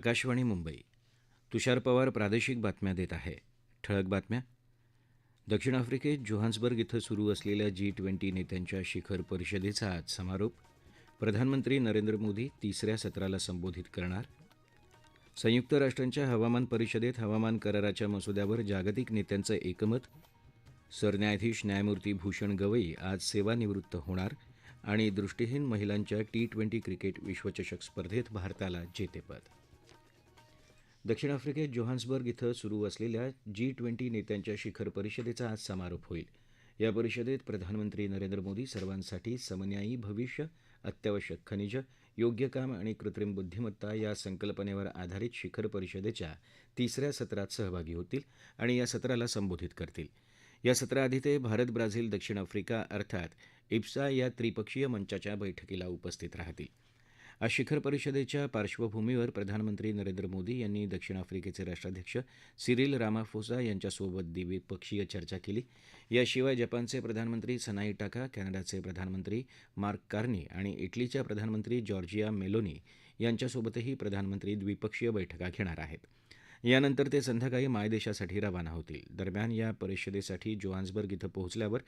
आकाशवाणी मुंबई. तुषार पवार प्रादेशिक बातम्या देत आहे. ठळक बातम्या. दक्षिण आफ्रिकेत जोहान्सबर्ग इथं सुरू असलेल्या जी ट्वेंटी नेत्यांच्या शिखर परिषदेचा आज समारोप. प्रधानमंत्री नरेंद्र मोदी तिसऱ्या सत्राला संबोधित करणार. संयुक्त राष्ट्रांच्या हवामान परिषदेत हवामान कराराच्या मसुद्यावर जागतिक नेत्यांचं एकमत. सरन्यायाधीश न्यायमूर्ती भूषण गवई आज सेवानिवृत्त होणार आणि दृष्टीहीन महिलांच्या टी ट्वेंटी क्रिकेट विश्वचषक स्पर्धेत भारताला जेतेपद. दक्षिण आफ्रिकेत जोहान्सबर्ग इथं सुरू असलेल्या जी ट्वेंटी नेत्यांच्या शिखर परिषदेचा आज समारोप होईल. या परिषदेत प्रधानमंत्री नरेंद्र मोदी सर्वांसाठी समन्यायी भविष्य अत्यावश्यक खनिजं योग्य काम आणि कृत्रिम बुद्धिमत्ता या संकल्पनेवर आधारित शिखर परिषदेच्या तिसऱ्या सत्रात सहभागी होतील आणि या सत्राला संबोधित करतील. या सत्राआधी ते भारत ब्राझील दक्षिण आफ्रिका अर्थात इप्सा या त्रिपक्षीय मंचाच्या बैठकीला उपस्थित राहतील. आज शिखर परिषदेच्या पार्श्वभूमीवर प्रधानमंत्री नरेंद्र मोदी यांनी दक्षिण आफ्रिकेचे राष्ट्राध्यक्ष सिरिल रामाफोसा यांच्यासोबत द्विपक्षीय चर्चा केली. याशिवाय जपानचे प्रधानमंत्री सनाई टाका कॅनडाचे प्रधानमंत्री मार्क कार्नी आणि इटलीच्या प्रधानमंत्री जॉर्जिया मेलोनी यांच्यासोबतही प्रधानमंत्री द्विपक्षीय बैठका घेणार आहेत. यानंतर ते संध्याकाळी मायदेशासाठी रवाना होतील. दरम्यान या परिषदेसाठी जोहान्सबर्ग इथं पोहोचल्यावर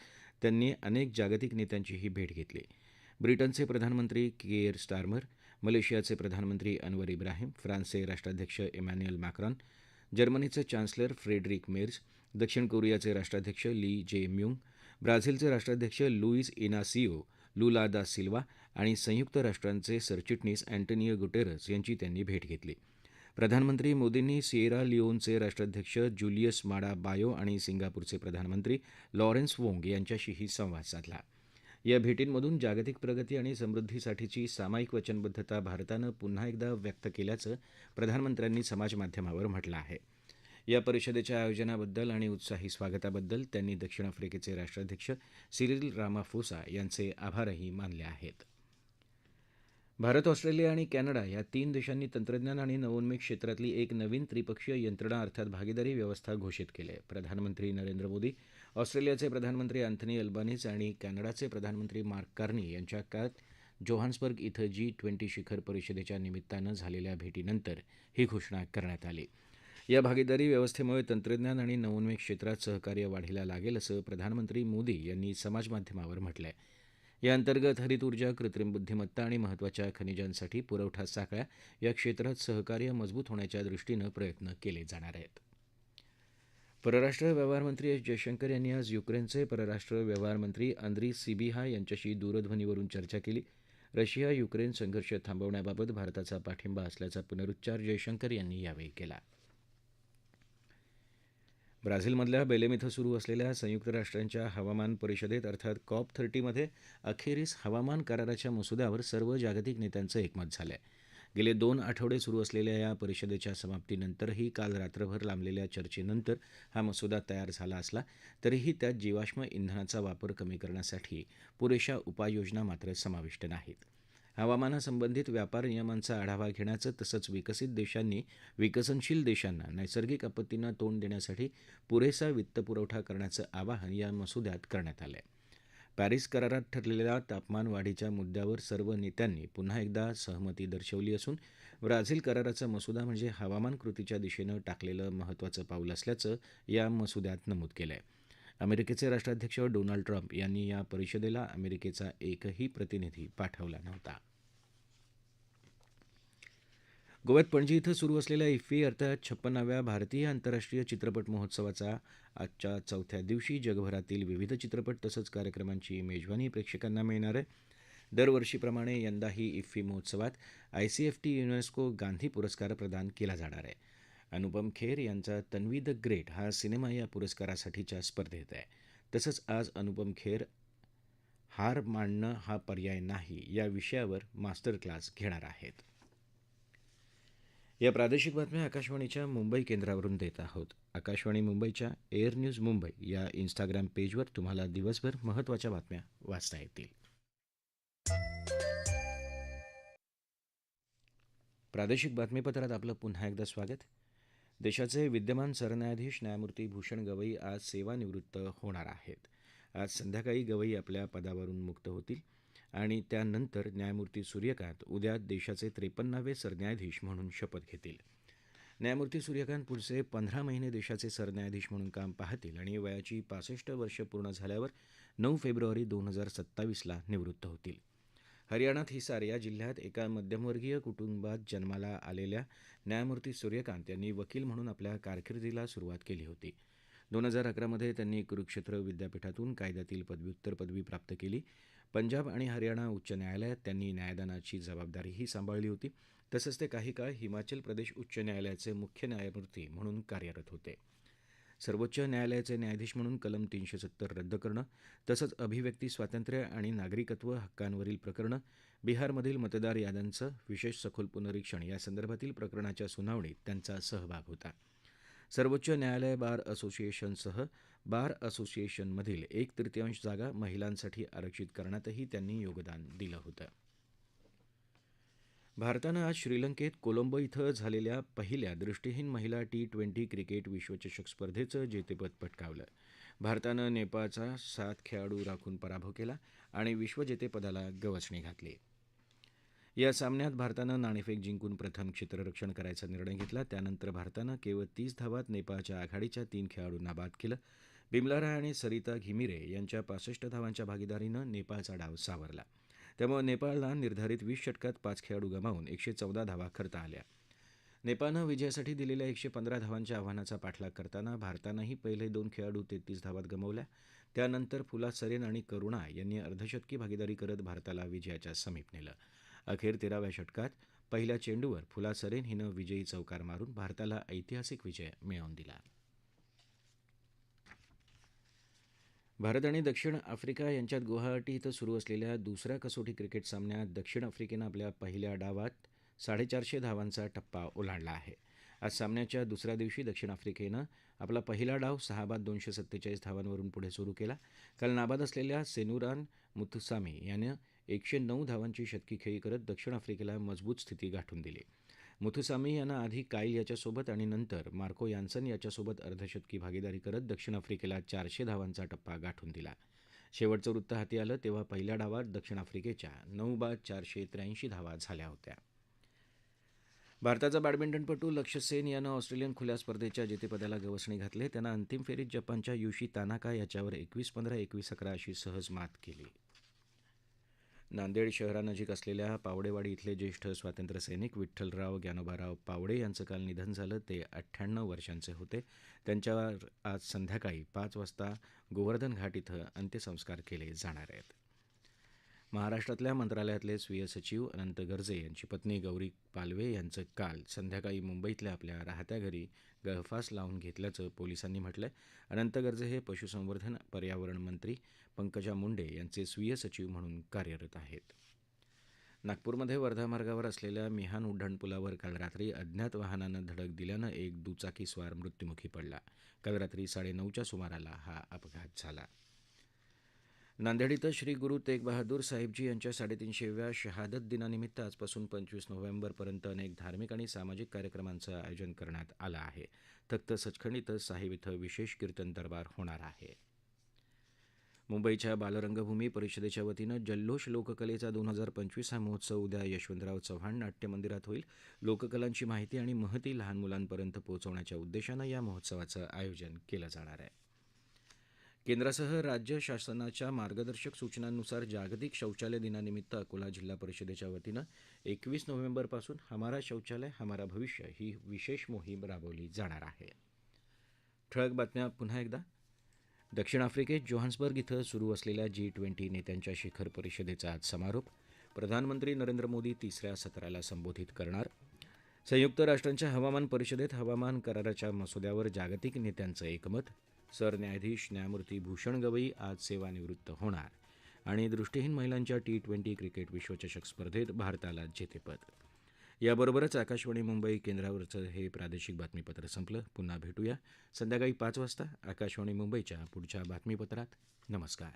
त्यांनी अनेक जागतिक नेत्यांचीही भेट घेतली. ब्रिटनचे प्रधानमंत्री केअर स्टारमर मलेशियाचे प्रधानमंत्री अनवर इब्राहिम फ्रान्सचे राष्ट्राध्यक्ष इमॅन्युएल मॅक्रॉन जर्मनीचे चान्सलर फ्रेडरिक मेर्ज दक्षिण कोरियाचे राष्ट्राध्यक्ष ली जे म्युंग ब्राझीलचे राष्ट्राध्यक्ष लुईस इनासिओ लुला दा सिल्वा आणि संयुक्त राष्ट्रांचे सरचिटणीस अँटोनियो गुटेरस यांची त्यांनी भेट घेतली. प्रधानमंत्री मोदींनी सिएरा लिओनचे राष्ट्राध्यक्ष जुलियस माडा बायो आणि सिंगापूरचे प्रधानमंत्री लॉरेन्स वोंग यांच्याशीही संवाद साधला. या भेटींमधून जागतिक प्रगती आणि समृद्धीसाठीची सामायिक वचनबद्धता भारतानं पुन्हा एकदा व्यक्त केल्याचं प्रधानमंत्र्यांनी समाजमाध्यमावर म्हटलं आहे. या परिषदेच्या आयोजनाबद्दल आणि उत्साही स्वागताबद्दल त्यांनी दक्षिण आफ्रिकेचे राष्ट्राध्यक्ष सिरिल रामाफोसा यांचे आभारही मानले आहेत. भारत ऑस्ट्रेलिया आणि कॅनडा या तीन देशांनी तंत्रज्ञान आणि नवोन्मेष क्षेत्रातली एक नवीन त्रिपक्षीय यंत्रणा अर्थात भागीदारी व्यवस्था घोषित केली आहे. प्रधानमंत्री नरेंद्र मोदी ऑस्ट्रेलियाचे प्रधानमंत्री अँथनी अल्बानीज आणि कॅनडाचे प्रधानमंत्री मार्क कार्नी यांच्या काल जोहान्सबर्ग इथं जी ट्वेंटी शिखर परिषदेच्या निमित्तानं झालेल्या भेटीनंतर ही घोषणा करण्यात आली. या भागीदारी व्यवस्थेमुळे तंत्रज्ञान आणि नवोन्मेष क्षेत्रात सहकार्य वाढीला लागेल असं प्रधानमंत्री मोदी यांनी समाजमाध्यमावर म्हटलं आहे या अंतर्गत हरित ऊर्जा कृत्रिम बुद्धिमत्ता आणि महत्त्वाच्या खनिजांसाठी पुरवठा साखळ्या या क्षेत्रात सहकार्य मजबूत होण्याच्या दृष्टीनं प्रयत्न केले जाणार आहेत. परराष्ट्र व्यवहारमंत्री एस जयशंकर यांनी आज युक्रेनचे परराष्ट्र व्यवहारमंत्री अंद्री सिबिहा यांच्याशी दूरध्वनीवरून चर्चा केली. रशिया युक्रेन संघर्ष थांबवण्याबाबत भारताचा पाठिंबा असल्याचा पुनरुच्चार जयशंकर यांनी यावेळी केला. ब्राझीलमधल्या बेलेम इथं सुरू असलेल्या संयुक्त राष्ट्रांच्या हवामान परिषदेत अर्थात कॉप थर्टीमध्ये अखेरीस हवामान कराराच्या मसुद्यावर सर्व जागतिक नेत्यांचं एकमत झालं आहे गेले दोन आठवडे सुरू असलेल्या या परिषदेच्या समाप्तीनंतरही काल रात्रभर लांबलेल्या चर्चेनंतर हा मसुदा तयार झाला असला तरीही त्यात जीवाश्म इंधनाचा वापर कमी करण्यासाठी पुरेशा उपाययोजना मात्र समाविष्ट नाहीत. हवामानासंबंधित व्यापार नियमांचा आढावा घेण्याचं तसंच विकसित देशांनी विकसनशील देशांना नैसर्गिक आपत्तींना तोंड देण्यासाठी पुरेसा वित्तपुरवठा करण्याचं आवाहन या मसुद्यात करण्यात आलं आहे पॅरिस करारात ठरलेल्या तापमान वाढीच्या मुद्द्यावर सर्व नेत्यांनी पुन्हा एकदा सहमती दर्शवली असून ब्राझील कराराचा मसुदा म्हणजे हवामान कृतीच्या दिशेनं टाकलेलं महत्त्वाचं पाऊल असल्याचं या मसुद्यात नमूद केलं आहे अमेरिकेचे राष्ट्राध्यक्ष डोनाल्ड ट्रम्प यांनी या परिषदेला अमेरिकेचा एकही प्रतिनिधी पाठवला नव्हता. गोव्यात पणजी इथं सुरू असलेल्या इफ्फी अर्थात छप्पन्नाव्या भारतीय आंतरराष्ट्रीय चित्रपट महोत्सवाचा आजच्या चौथ्या दिवशी जगभरातील विविध चित्रपट तसंच कार्यक्रमांची मेजवानी प्रेक्षकांना मिळणार आहे. दरवर्षीप्रमाणे यंदाही इफ्फी महोत्सवात आयसीएफटी युनेस्को गांधी पुरस्कार प्रदान केला जाणार आहे. अनुपम खेर यांचा तन्वी द ग्रेट हा सिनेमा या पुरस्कारासाठीच्या स्पर्धेत आहे. तसंच आज अनुपम खेर हार मांडणं हा पर्याय नाही या विषयावर मास्टर क्लास घेणार आहेत. या प्रादेशिक बातम्या आकाशवाणीच्या मुंबई केंद्रावरून देत आहोत. आकाशवाणी मुंबईच्या एअर न्यूज मुंबई या इन्स्टाग्राम पेजवर तुम्हाला दिवसभर महत्त्वाच्या बातम्या वाचता येतील. प्रादेशिक बातमीपत्रात आपलं पुन्हा एकदा स्वागत. देशाचे विद्यमान सरन्यायाधीश न्यायमूर्ती भूषण गवई आज सेवानिवृत्त होणार आहेत. आज संध्याकाळी गवई आपल्या पदावरून मुक्त होतील आणि त्यानंतर न्यायमूर्ती सूर्यकांत उद्या देशाचे त्रेपन्नावे सरन्यायाधीश म्हणून शपथ घेतील. न्यायमूर्ती सूर्यकांत पुढचे पंधरा महिने देशाचे सरन्यायाधीश म्हणून काम पाहतील आणि वयाची पासष्ट वर्ष पूर्ण झाल्यावर नऊ फेब्रुवारी दोन हजार सत्तावीसला निवृत्त होतील. हरियाणात हिसार या जिल्ह्यात एका मध्यमवर्गीय कुटुंबात जन्माला आलेल्या न्यायमूर्ती सूर्यकांत यांनी वकील म्हणून आपल्या कारकिर्दीला सुरुवात केली होती. दोन हजार अकरामध्ये त्यांनी कुरुक्षेत्र विद्यापीठातून कायद्यातील पदव्युत्तर पदवी प्राप्त केली. पंजाब आणि हरियाणा उच्च न्यायालयात त्यांनी न्यायदानाची जबाबदारीही सांभाळली होती. तसंच ते काही काळ हिमाचल प्रदेश उच्च न्यायालयाचे मुख्य न्यायमूर्ती म्हणून कार्यरत होते. सर्वोच्च न्यायालयाचे न्यायाधीश म्हणून कलम तीनशे सत्तर रद्द करणं तसंच अभिव्यक्ती स्वातंत्र्य आणि नागरिकत्व हक्कांवरील प्रकरणं बिहारमधील मतदार याद्यांचं विशेष सखोल पुनरीक्षण या संदर्भातील प्रकरणाच्या सुनावणीत त्यांचा सहभाग होता. सर्वोच्च न्यायालय बार असोसिएशनसह बार असोसिएशनमधील एक तृतीयांश जागा महिलांसाठी आरक्षित करण्यातही त्यांनी योगदान दिलं होतं. भारतानं आज श्रीलंकेत कोलंबो इथं झालेल्या पहिल्या दृष्टीहीन महिला टी ट्वेंटी क्रिकेट विश्वचषक स्पर्धेचं जेतेपद पटकावलं. भारतानं नेपाळचा सात खेळाडू राखून पराभव केला आणि विश्वजेतेपदाला गवसणी घातली. या सामन्यात भारतानं नाणेफेक जिंकून प्रथम क्षेत्ररक्षण करायचा निर्णय घेतला. त्यानंतर भारतानं केवळ तीस धावात नेपाळच्या आघाडीच्या तीन खेळाडूंना बाद केलं. बिमला राय आणि सरिता घिमिरे यांच्या पासष्ट धावांच्या भागीदारीनं नेपाळचा डाव सावरला. त्यामुळे नेपाळला निर्धारित वीस षटकात पाच खेळाडू गमावून एकशे चौदा धावा करता आल्या. नेपाळनं विजयासाठी दिलेल्या एकशे पंधरा धावांच्या आव्हानाचा पाठलाग करताना भारतानंही पहिले दोन खेळाडू तेहतीस धावात गमावल्या. त्यानंतर फुला सरेन आणि करुणा यांनी अर्धशतकी भागीदारी करत भारताला विजयाच्या समीप नेलं. अखेर तेराव्या षटकात पहिल्या चेंडूवर फुला सरेन हिनं विजयी चौकार मारून भारताला ऐतिहासिक विजय मिळवून दिला. भारत आणि दक्षिण आफ्रिका यांच्यात गुवाहाटी इथं सुरू असलेल्या दुसऱ्या कसोटी क्रिकेट सामन्यात दक्षिण आफ्रिकेनं आपल्या पहिल्या डावात साडेचारशे धावांचा टप्पा ओलांडला आहे. आज सामन्याच्या दुसऱ्या दिवशी दक्षिण आफ्रिकेनं आपला पहिला डाव सहा बाद दोनशे सत्तेचाळीस धावांवरून पुढे सुरू केला. काल नाबाद असलेल्या सेनुरान मुथुसामी यानं एकशे नऊ धावांची शतकी खेळी करत दक्षिण आफ्रिकेला मजबूत स्थिती गाठून दिली. मुथुसामी यानं आधी काईल याच्यासोबत आणि नंतर मार्को यान्सन याच्यासोबत अर्धशतकी भागीदारी करत दक्षिण आफ्रिकेला चारशे धावांचा टप्पा गाठून दिला. शेवटचं वृत्त हाती आलं तेव्हा पहिल्या डावात दक्षिण आफ्रिकेच्या नऊ बाद चारशे त्र्याऐंशी धावा झाल्या होत्या. भारताचा बॅडमिंटनपटू लक्ष्य सेन यानं ऑस्ट्रेलियन खुल्या स्पर्धेच्या जेतेपदाला गवसणी घातले. त्यानं अंतिम फेरीत जपानच्या युशी तानाका याच्यावर एकवीस पंधरा एकवीस अकरा अशी सहज मात केली. नांदेड शहरानजीक असलेल्या पावडेवाडी इथले ज्येष्ठ स्वातंत्र्यसैनिक विठ्ठलराव ज्ञानोबाराव पावडे यांचं काल निधन झालं. ते अठ्ठ्याण्णव वर्षांचे होते. त्यांच्यावर आज संध्याकाळी पाच वाजता गोवर्धन घाट इथं अंत्यसंस्कार केले जाणार आहेत. महाराष्ट्रातल्या मंत्रालयातले स्वीय सचिव अनंत गर्जे यांची पत्नी गौरी पालवे यांचं काल संध्याकाळी मुंबईतल्या आपल्या राहत्या घरी गळफास लावून घेतल्याचं पोलिसांनी म्हटलंय. अनंत गर्जे हे पशुसंवर्धन पर्यावरण मंत्री पंकजा मुंडे यांचे स्वीय सचिव म्हणून कार्यरत आहेत. नागपूरमध्ये वर्धा मार्गावर असलेल्या मिहान उड्डाणपुलावर काल रात्री अज्ञात वाहनानं धडक दिल्यानं एक दुचाकीस्वार मृत्युमुखी पडला. काल रात्री साडेनऊच्या सुमाराला हा अपघात झाला. नांदेड इथं श्री गुरु तेग बहादूर साहेबजी यांच्या साडेतीनशेव्या शहादत दिनानिमित्त आजपासून पंचवीस नोव्हेंबरपर्यंत अनेक धार्मिक आणि सामाजिक कार्यक्रमांचं आयोजन करण्यात आलं आहे. तख्त सचखंड इथं साहेब इथं विशेष कीर्तन दरबार होणार आहे. मुंबईच्या बालरंगभूमी परिषदेच्या वतीनं जल्लोष लोककलेचा दोन हजार पंचवीस हा महोत्सव उद्या यशवंतराव चव्हाण नाट्य मंदिरात होईल. लोककलांची माहिती आणि महती लहान मुलांपर्यंत पोहोचवण्याच्या उद्देशानं या महोत्सवाचं आयोजन केलं जाणार आहे. केंद्रासह राज्य शासनाच्या मार्गदर्शक सूचनांनुसार जागतिक शौचालय दिनानिमित्त अकोला जिल्हा परिषदेच्या वतीनं एकवीस नोव्हेंबरपासून हमारा शौचालय हमारा भविष्य ही विशेष मोहीम राबवली जाणार आहे. ठळक बातम्या पुन्हा एकदा. दक्षिण आफ्रिकेत जोहान्सबर्ग इथं सुरू असलेल्या जी ट्वेंटी नेत्यांच्या शिखर परिषदेचा आज समारोप. प्रधानमंत्री नरेंद्र मोदी तिसऱ्या सत्राला संबोधित करणार. संयुक्त राष्ट्रांच्या हवामान परिषदेत हवामान कराराच्या मसुद्यावर जागतिक नेत्यांचं एकमत. सरन्यायाधीश न्यायमूर्ती भूषण गवई आज सेवानिवृत्त होणार आणि दृष्टीहीन महिलांच्या टी ट्वेंटी क्रिकेट विश्वचषक स्पर्धेत भारताला जेतेपद. याबरोबरच आकाशवाणी मुंबई केंद्रावरचं हे प्रादेशिक बातमीपत्र संपलं. पुन्हा भेटूया संध्याकाळी पाच वाजता आकाशवाणी मुंबईच्या पुढच्या बातमीपत्रात. नमस्कार.